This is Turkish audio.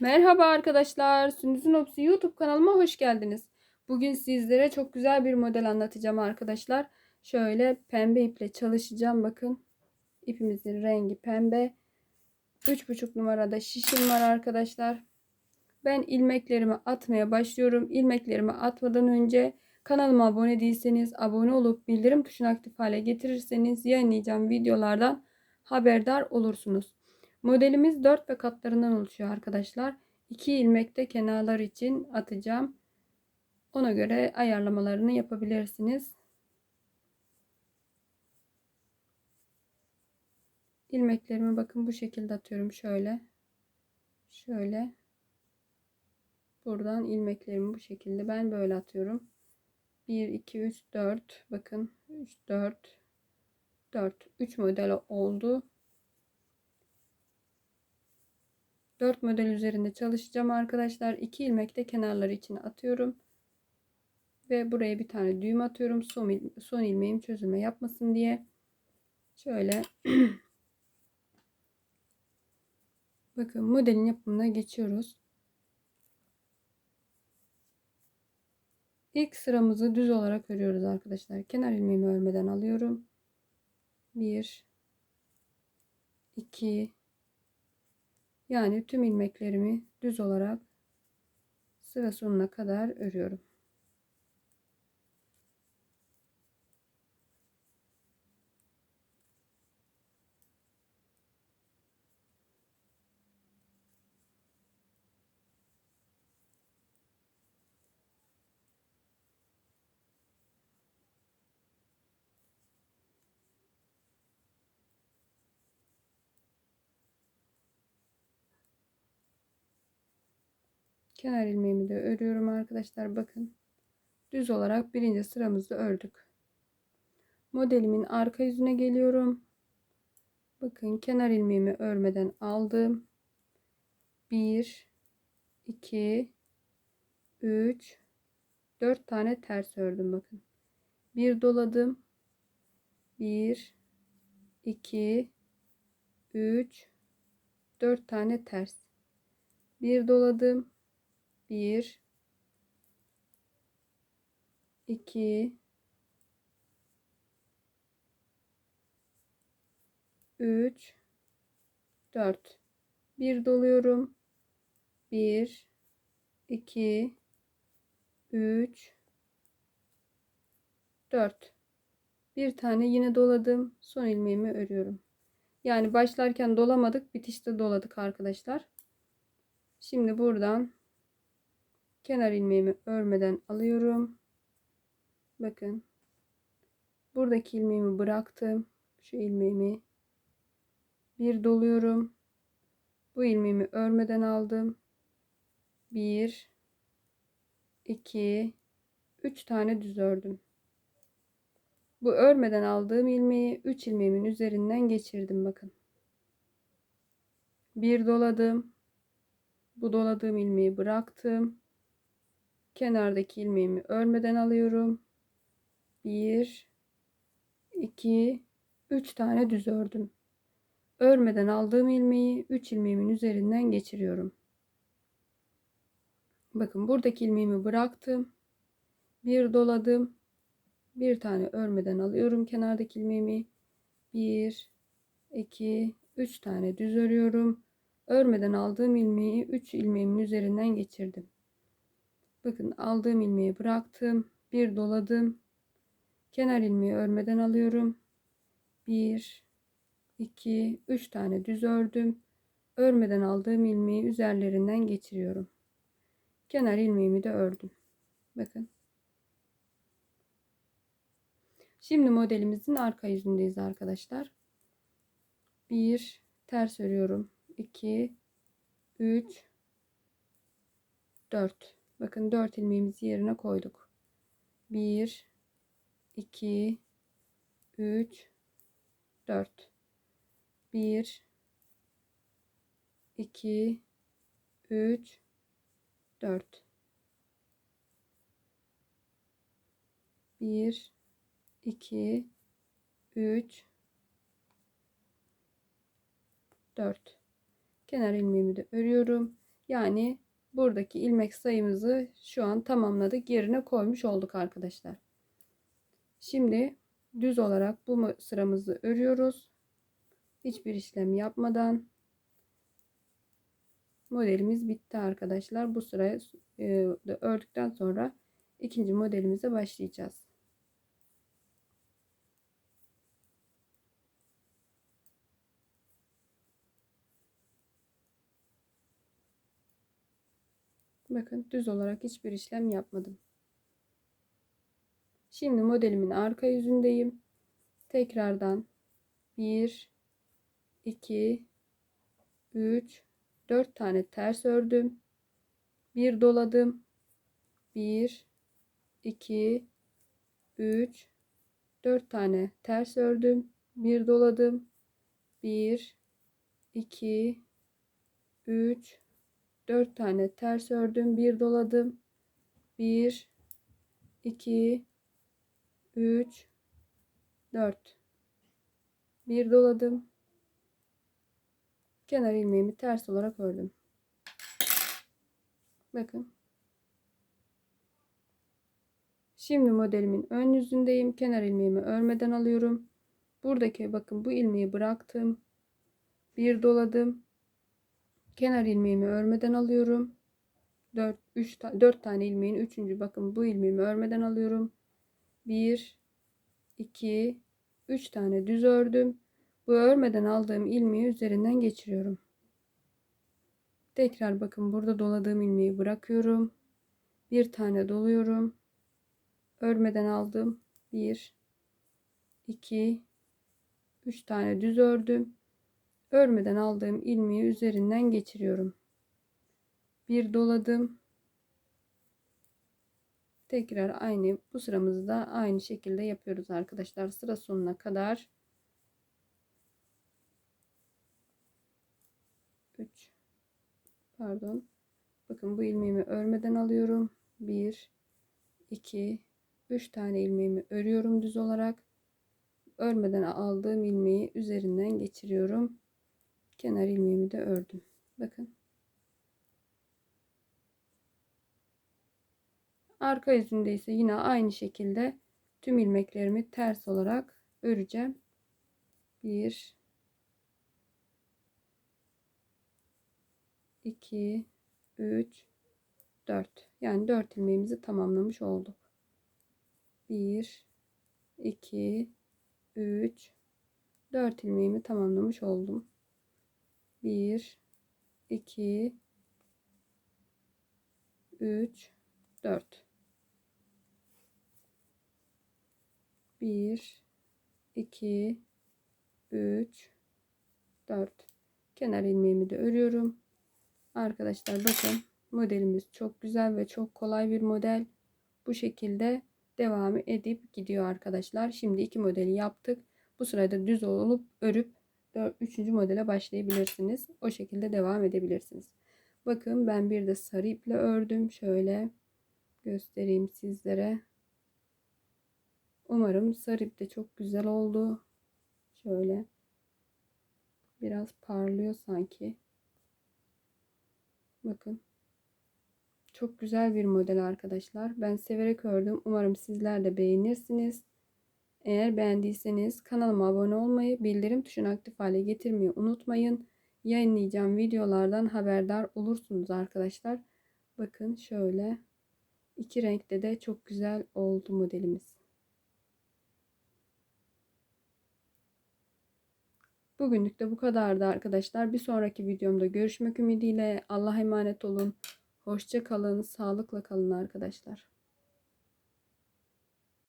Merhaba arkadaşlar. Sündüz'ün Opsi YouTube kanalıma hoş geldiniz. Bugün sizlere çok güzel bir model anlatacağım arkadaşlar. Şöyle pembe iple çalışacağım. Bakın ipimizin rengi pembe. 3,5 numarada şişim var arkadaşlar. Ben ilmeklerimi atmaya başlıyorum. İlmeklerimi atmadan önce kanalıma abone değilseniz abone olup bildirim tuşunu aktif hale getirirseniz yayınlayacağım videolardan haberdar olursunuz. Modelimiz 4 ve katlarından oluşuyor arkadaşlar. 2 ilmek de kenarlar için atacağım. Ona göre ayarlamalarını yapabilirsiniz. İlmeklerimi bakın bu şekilde atıyorum şöyle. Şöyle. Buradan ilmeklerimi bu şekilde ben böyle atıyorum. 1 2 3 4 bakın 3 4 4 3 model oldu. 4 model üzerinde çalışacağım arkadaşlar. 2 ilmek de kenarları için atıyorum. Ve buraya bir tane düğüm atıyorum. Son, son ilmeğim çözülme yapmasın diye. Şöyle bakın modelin yapımına geçiyoruz. İlk sıramızı düz olarak örüyoruz arkadaşlar. Kenar ilmeğimi örmeden alıyorum. 1 2 yani tüm ilmeklerimi düz olarak sıra sonuna kadar örüyorum. Kenar ilmeğimi de örüyorum arkadaşlar. Bakın. Düz olarak birinci sıramızda ördük. Modelimin arka yüzüne geliyorum. Bakın kenar ilmeğimi örmeden aldım. 1 2 3 4 tane ters ördüm bakın. Bir doladım. 1 2 3 4 tane ters. Bir doladım. 1 2 3 4 bir doluyorum. 1 2 3 4 bir tane yine doladım. Son ilmeğimi örüyorum. Yani başlarken dolamadık bitişte doladık arkadaşlar. Şimdi buradan kenar ilmeğimi örmeden alıyorum. Bakın. Buradaki ilmeğimi bıraktım. Şu ilmeğimi bir doluyorum. Bu ilmeğimi örmeden aldım. 1 2 3 tane düz ördüm. Bu örmeden aldığım ilmeği 3 ilmeğimin üzerinden geçirdim bakın. Bir doladım. Bu doladığım ilmeği bıraktım kenardaki ilmeğimi örmeden alıyorum. 1 2 3 tane düz ördüm. Örmeden aldığım ilmeği 3 ilmeğimin üzerinden geçiriyorum. Bakın buradaki ilmeğimi bıraktım. Bir doladım. Bir tane örmeden alıyorum kenardaki ilmeğimi. 1 2 3 tane düz örüyorum. Örmeden aldığım ilmeği 3 ilmeğimin üzerinden geçirdim. Bakın aldığım ilmeği bıraktım. Bir doladım. Kenar ilmeği örmeden alıyorum. 1 2 3 tane düz ördüm. Örmeden aldığım ilmeği üzerlerinden geçiriyorum. Kenar ilmeğimi de ördüm. Bakın. Şimdi modelimizin arka yüzündeyiz arkadaşlar. 1 ters örüyorum. 2 3 4 Bakın 4 ilmeğimizi yerine koyduk. 1 2 3 4 1 2 3 4 1 2 3 4 kenar ilmeğimi de örüyorum. Yani buradaki ilmek sayımızı şu an tamamladık. Yerine koymuş olduk arkadaşlar. Şimdi düz olarak bu sıramızı örüyoruz. Hiçbir işlem yapmadan modelimiz bitti arkadaşlar. Bu sırayı e, ördükten sonra ikinci modelimize başlayacağız. Bakın düz olarak hiçbir işlem yapmadım. Şimdi modelimin arka yüzündeyim. Tekrardan 1 2 3 4 tane ters ördüm. Bir doladım. 1 2 3 4 tane ters ördüm. Bir doladım. 1 2 3 4 tane ters ördüm. Bir doladım. 1 2 3 4 bir doladım. Kenar ilmeğimi ters olarak ördüm. Bakın. Şimdi modelimin ön yüzündeyim. Kenar ilmeğimi örmeden alıyorum. Buradaki bakın bu ilmeği bıraktım. Bir doladım. Kenar ilmeğimi örmeden alıyorum. 4 3 4 tane ilmeğin 3. bakın bu ilmeğimi örmeden alıyorum. 1 2 3 tane düz ördüm. Bu örmeden aldığım ilmeği üzerinden geçiriyorum. Tekrar bakın burada doladığım ilmeği bırakıyorum. Bir tane doluyorum. Örmeden aldım. 1 2 3 tane düz ördüm. Örmeden aldığım ilmeği üzerinden geçiriyorum. Bir doladım. Tekrar aynı bu sıramızı da aynı şekilde yapıyoruz arkadaşlar. Sıra sonuna kadar 3 pardon. Bakın bu ilmeğimi örmeden alıyorum. 1 2 3 tane ilmeğimi örüyorum düz olarak. Örmeden aldığım ilmeği üzerinden geçiriyorum. Kenar ilmeğimi de ördüm. Bakın. Arka yüzünde ise yine aynı şekilde tüm ilmeklerimi ters olarak öreceğim. 1 2 3 4 yani 4 ilmeğimizi tamamlamış olduk. 1 2 3 4 ilmeğimi tamamlamış oldum. 1 2 3 4 1 2 3 4 kenar ilmeğimi de örüyorum. Arkadaşlar bakın modelimiz çok güzel ve çok kolay bir model. Bu şekilde devam edip gidiyor arkadaşlar. Şimdi iki modeli yaptık. Bu sırada düz olup örüp 3. modele başlayabilirsiniz. O şekilde devam edebilirsiniz. Bakın ben bir de sarı iple ördüm. Şöyle göstereyim sizlere. Umarım sarı ip de çok güzel oldu. Şöyle biraz parlıyor sanki. Bakın. Çok güzel bir model arkadaşlar. Ben severek ördüm. Umarım sizler de beğenirsiniz. Eğer beğendiyseniz kanalıma abone olmayı, bildirim tuşunu aktif hale getirmeyi unutmayın. Yayınlayacağım videolardan haberdar olursunuz arkadaşlar. Bakın şöyle iki renkte de çok güzel oldu modelimiz. Bugünlük de bu kadardı arkadaşlar. Bir sonraki videomda görüşmek ümidiyle Allah'a emanet olun. Hoşça kalın, sağlıkla kalın arkadaşlar.